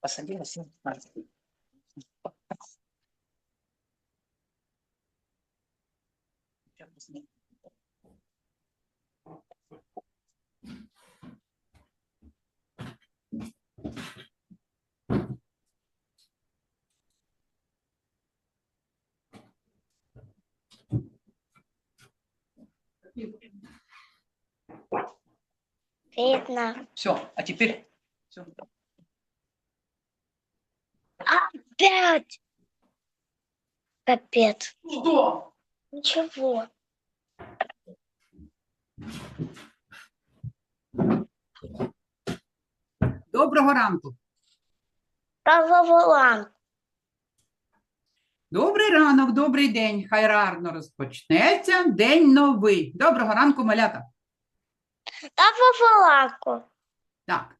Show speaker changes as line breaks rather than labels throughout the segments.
Посадила семь раз.
Видно.
Все, а теперь все.
Пять. Капец.
Что?
Ничего.
Доброго ранку.
Головолан.
Добрий ранок, добрий день. Хай рарно розпочнеться. День новий. Доброго ранку, малята.
Головоланку.
Так,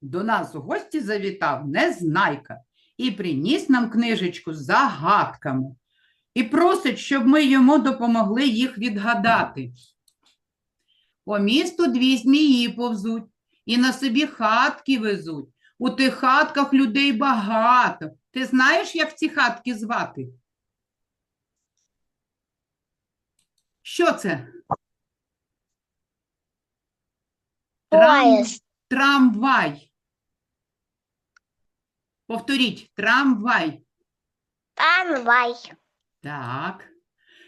до нас у гості завітав Незнайка і приніс нам книжечку з загадками. І просить, щоб ми йому допомогли їх відгадати. По місту дві змії повзуть і на собі хатки везуть. У тих хатках людей багато. Ти знаєш, як ці хатки звати? Що це? Трам- Трамвай. Повторіть, трамвай.
Трамвай.
Так.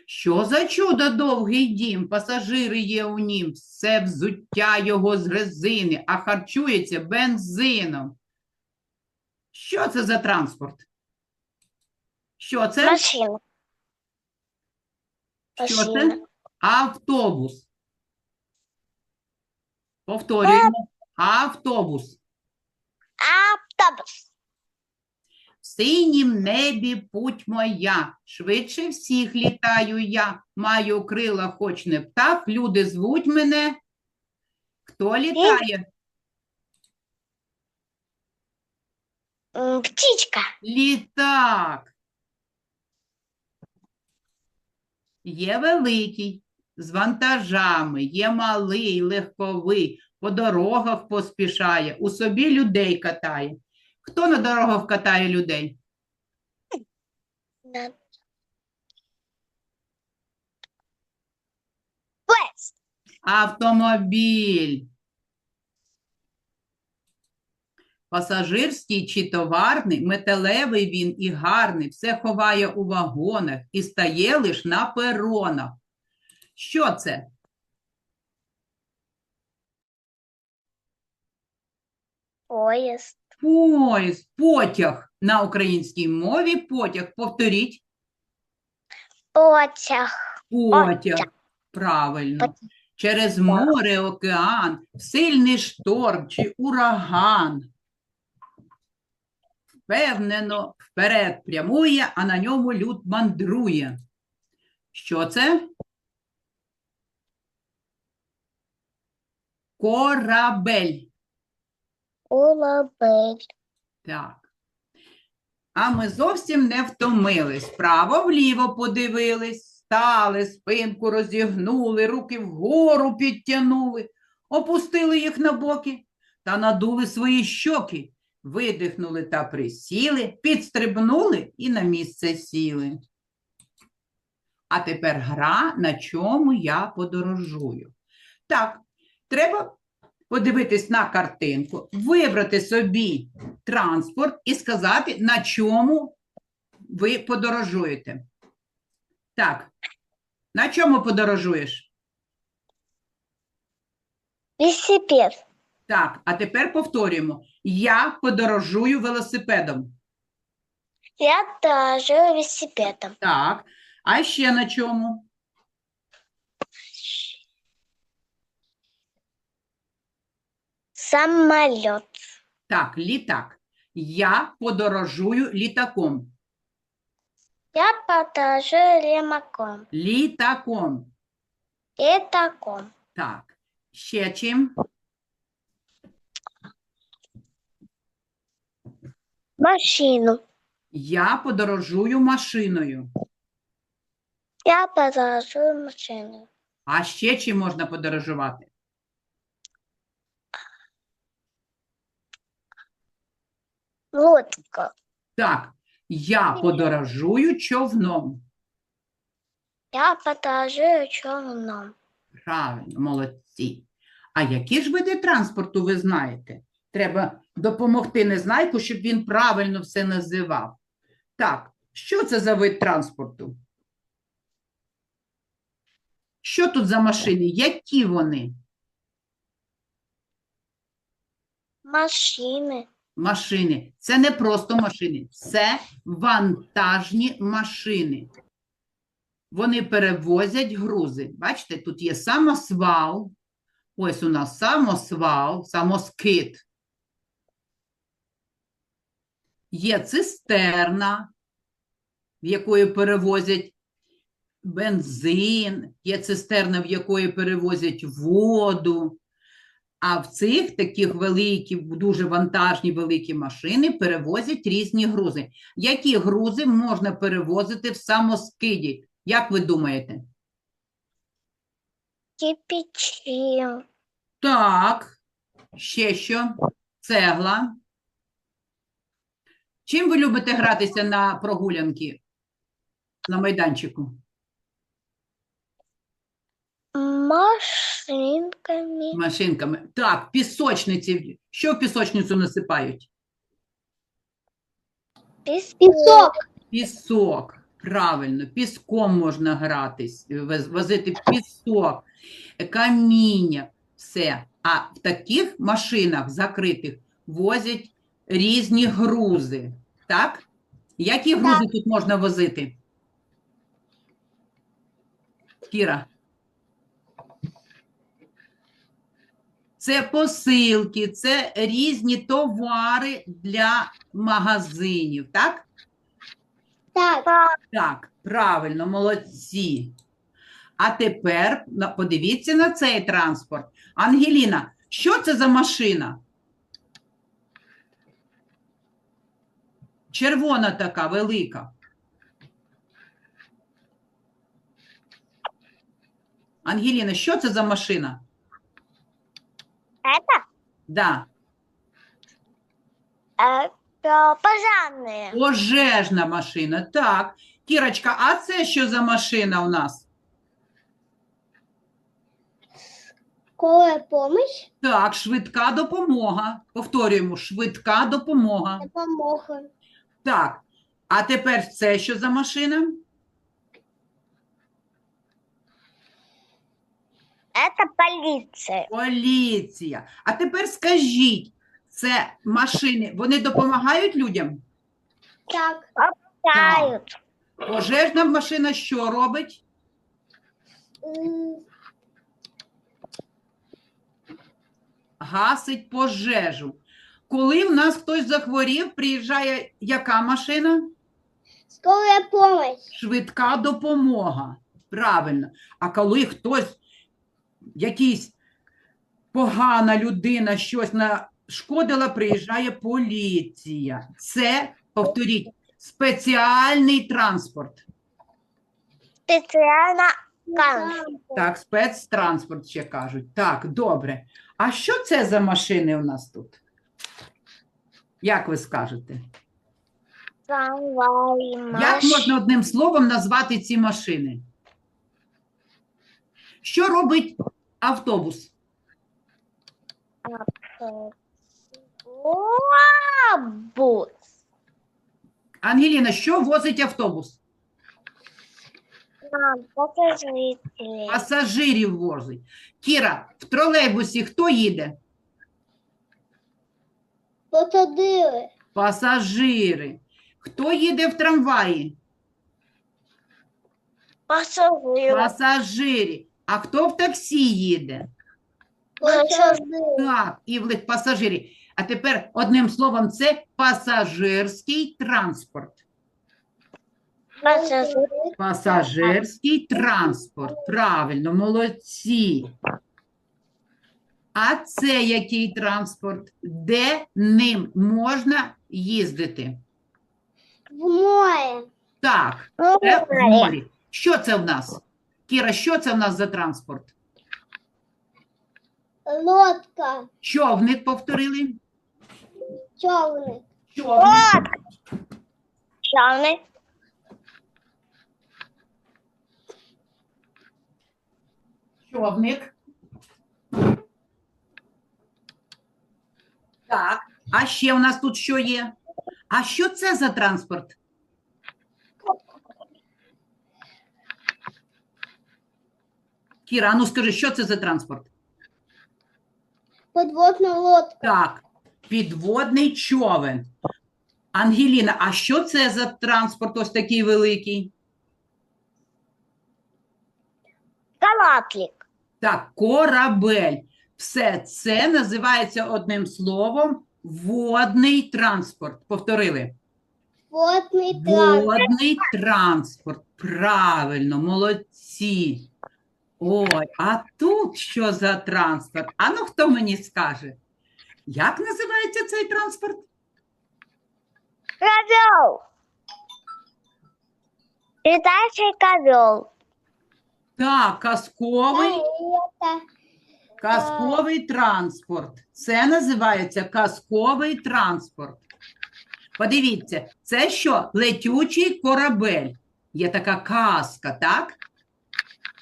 Що за чудо довгий дім, пасажири є у нім, все взуття його з резини, а харчується бензином. Що це за транспорт? Що це?
Машина.
Що це? Автобус. Повторюємо. Автобус.
Автобус.
Синім небі путь моя, швидше всіх літаю я, маю крила, хоч не птах, люди звуть мене. Хто літає?
Птичка.
Літак. Є великий, з вантажами, є малий, легковий, по дорогах поспішає, у собі людей катає. Хто на дорогах катає людей?
Да.
Автомобіль. Пасажирський чи товарний, металевий він і гарний, все ховає у вагонах і стає лиш на перонах. Що це?
Поезд.
Поїзд, потяг. На українській мові потяг. Повторіть.
Потяг.
Потяг. Правильно.
Потяг.
Через море, океан, сильний шторм чи ураган. Впевнено вперед прямує, а на ньому люд мандрує. Що це? Корабель.
Улабель.
Так. А ми зовсім не втомились. Вправо-вліво подивились, стали, спинку розігнули, руки вгору підтягнули, опустили їх на боки та надули свої щоки, видихнули та присіли, підстрибнули і на місце сіли. А тепер гра, на чому я подорожую. Так, треба подивитись на картинку, вибрати собі транспорт і сказати, на чому ви подорожуєте. Так, на чому подорожуєш?
Велосипед.
Так, а тепер повторюємо. Я подорожую велосипедом.
Я тоже велосипедом.
Так, а ще на чому?
Самолет.
Так, літак. Я подорожую літаком.
Я подорожую ремаком.
Літаком.
Летаком.
Так, ще чим?
Машину.
Я подорожую машиною.
Я подорожую машину.
А ще чим можна подорожувати?
Лодка.
Так, я подорожую човном.
Я подорожую човном.
Правильно, молодці. А які ж види транспорту ви знаєте? Треба допомогти Незнайку, щоб він правильно все називав. Так, що це за вид транспорту? Що тут за машини? Які вони?
Машини.
Машини. Це не просто машини, це вантажні машини. Вони перевозять грузи. Бачите, тут є самосвал. Ось у нас самосвал, самоскид. Є цистерна, в якої перевозять бензин, є цистерна, в якої перевозять воду. А в цих таких великі, дуже вантажні великі машини перевозять різні грузи. Які грузи можна перевозити в самоскиді? Як ви думаєте?
Кипячі.
Так, ще що? Цегла. Чим ви любите гратися на прогулянки на майданчику?
Машинками.
Машинками. Так, пісочниці. Що в пісочницю насипають?
Пісок.
Пісок. Правильно, піском можна гратись, возити пісок, каміння, все. А в таких машинах закритих возять різні грузи. Так? Які грузи тут можна возити? Кіра. Це посилки, це різні товари для магазинів, так?
Так.
Так, правильно, молодці. А тепер подивіться на цей транспорт. Ангеліна, що це за машина? Червона така, велика. Ангеліна, що це за машина?
Это,
Да,
это пожарные.
пожежна машина. Так. Кірочка, а це що за машина у нас?
Скорая помощь.
Так, швидка допомога. Повторюємо, швидка допомога.
Допомога.
Так, а тепер це що за машина?
Это полиция.
Поліція. А тепер скажіть, це машини, вони допомагають людям?
Так. Помогают.
Пожежна машина що робить? Гасить пожежу. Коли в нас хтось захворів, приїжджає яка машина?
Скорая помощь.
Швидка допомога. Правильно. А коли хтось, якийсь погана людина щось нашкодила, приїжджає поліція. Це, повторіть, спеціальний транспорт.
Специально канц.
Так, спецтранспорт ще кажуть. Так, добре. А що це за машини у нас тут? Як ви скажете?
Трамвай,
Як можна одним словом назвати ці машини? Що робить автобус?
Автобус.
Ангеліна, що возить автобус?
Нам пассажиры.
Пасажирів возить. Кіра, в тролейбусі хто їде?
Пассажиры.
Пасажири. Хто їде в трамваї?
Пассажиры.
Пасажирі. А хто в таксі їде? Так, і в пасажирі. А тепер одним словом, це пасажирський транспорт. Пасажирський транспорт. Правильно, молодці. А це який транспорт? Де ним можна їздити?
В море.
Так, це в морі. Що це в нас? Кіра, що це в нас за транспорт?
Лодка.
Човник повторили?
Човник.
Човник.
Чавний.
Човник. Так, а ще у нас тут що є? А що це за транспорт? Кіра, а ну скажи, що це за транспорт?
Подводна лодка.
Так, підводний човен. Ангеліна, а що це за транспорт ось такий великий?
Калаплік.
Так, корабель. Все це називається одним словом водний транспорт. Повторили.
Водний транспорт.
Водний транспорт. Правильно, молодці. Ой, а тут що за транспорт? А ну хто мені скаже? Як називається цей транспорт?
Ковел. Летающий ковел.
Так, казковий, казковий транспорт. Це називається казковий транспорт. Подивіться, це що? Летючий корабель. Є така казка, так?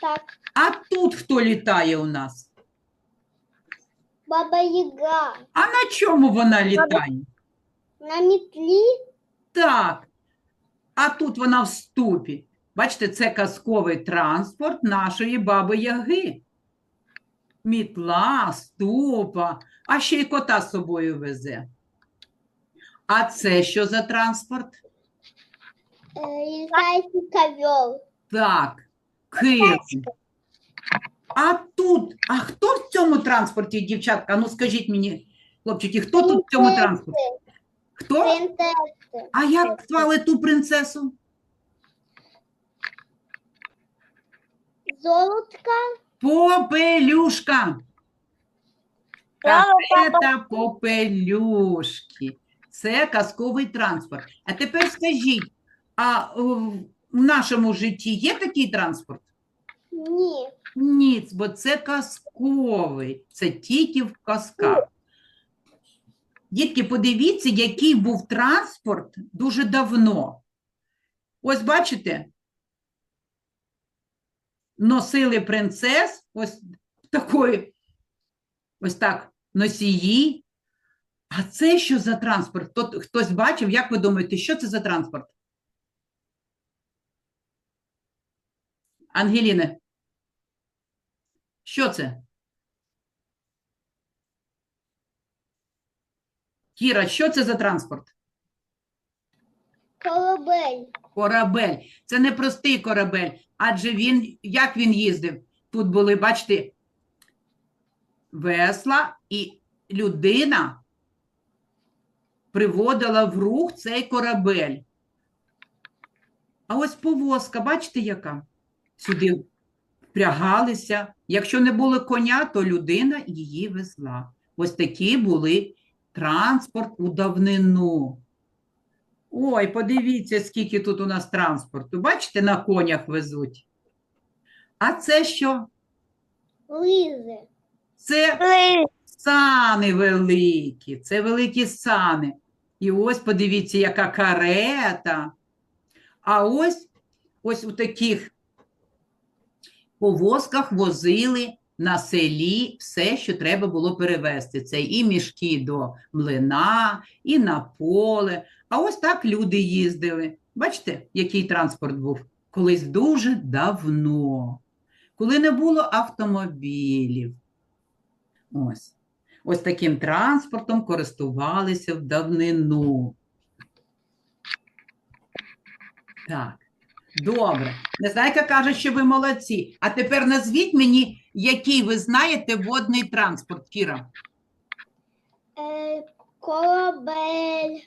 так,
А тут хто літає у нас?
Баба Яга.
А на чому вона літає?
На метлі
Так. А тут вона в ступі. Бачите, це казковий транспорт нашої баби Яги. Мітла, ступа, а ще й кота з собою везе. А це що за транспорт?
е, летающий ковел.
Так, килим. А тут, а хто в цьому транспорті, дівчатка? Ну скажіть мені, хлопчики, хто тут в цьому транспорті? Хто?
Принцеси.
А як звали ту принцесу?
Золотка.
Попелюшка. Кафета попелюшки. Це казковий транспорт. А тепер скажіть, а в в нашому житті є такий транспорт?
Ні.
Ні, бо це казковий. Це тільки в казках. Дітки, подивіться, який був транспорт дуже давно. Ось бачите, носили принцес, ось такої, ось так, носії. А це що за транспорт? Хто- Хтось бачив, як ви думаєте, що це за транспорт? Ангеліне, що це? Кіра, що це за транспорт?
Корабель.
Корабель. Це не простий корабель, адже він, як він їздив? Тут були, бачите, весла, і людина приводила в рух цей корабель. А ось повозка, бачите, яка? Сюди впрягалися. Якщо не було коня, то людина її везла. Ось такі були транспорт у давнину. Ой, подивіться, скільки тут у нас транспорту. Бачите, на конях везуть. А це що?
Лизи.
Це сани великі, це великі сани. І ось подивіться, яка карета. А ось ось у таких повозках возили на селі все, що треба було перевезти. Це і мішки до млина, і на поле. А ось так люди їздили. Бачите, який транспорт був? Колись дуже давно, коли не було автомобілів. Ось. Ось таким транспортом користувалися в давнину. Так, добре. Незнайка каже, що ви молодці. А тепер назвіть мені, який ви знаєте водний транспорт, Кіра.
Е, корабель.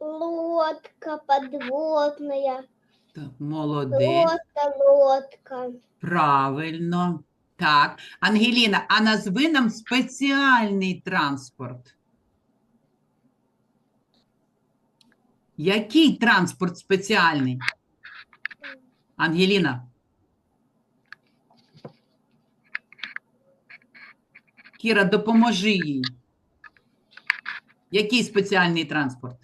Лодка подводная.
Так, молодець.
Просто лодка.
Правильно. Так, Ангеліна, а назви нам спеціальний транспорт. Який транспорт спеціальний? Ангеліна. Кіра, допоможи їй. Який спеціальний транспорт?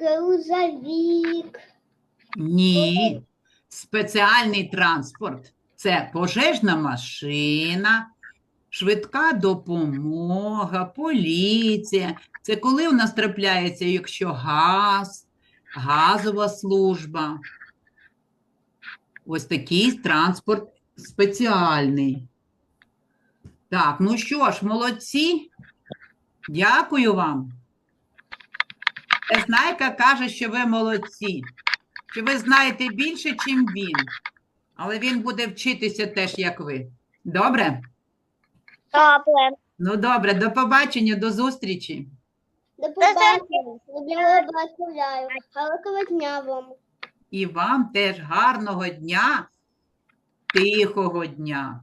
Грузовик.
Ні. Спеціальний транспорт це пожежна машина, швидка допомога, поліція. Це коли у нас трапляється, якщо газ, газова служба. Ось такий транспорт спеціальний. Так, ну що ж, молодці. Дякую вам. Знайка каже, що ви молодці що ви знаєте більше, чим він, але він буде вчитися теж, як ви. Добре?
Добре.
Ну добре, до побачення, до зустрічі.
До побачення. Я гуляю. Гарного дня вам.
І вам теж гарного дня, тихого дня.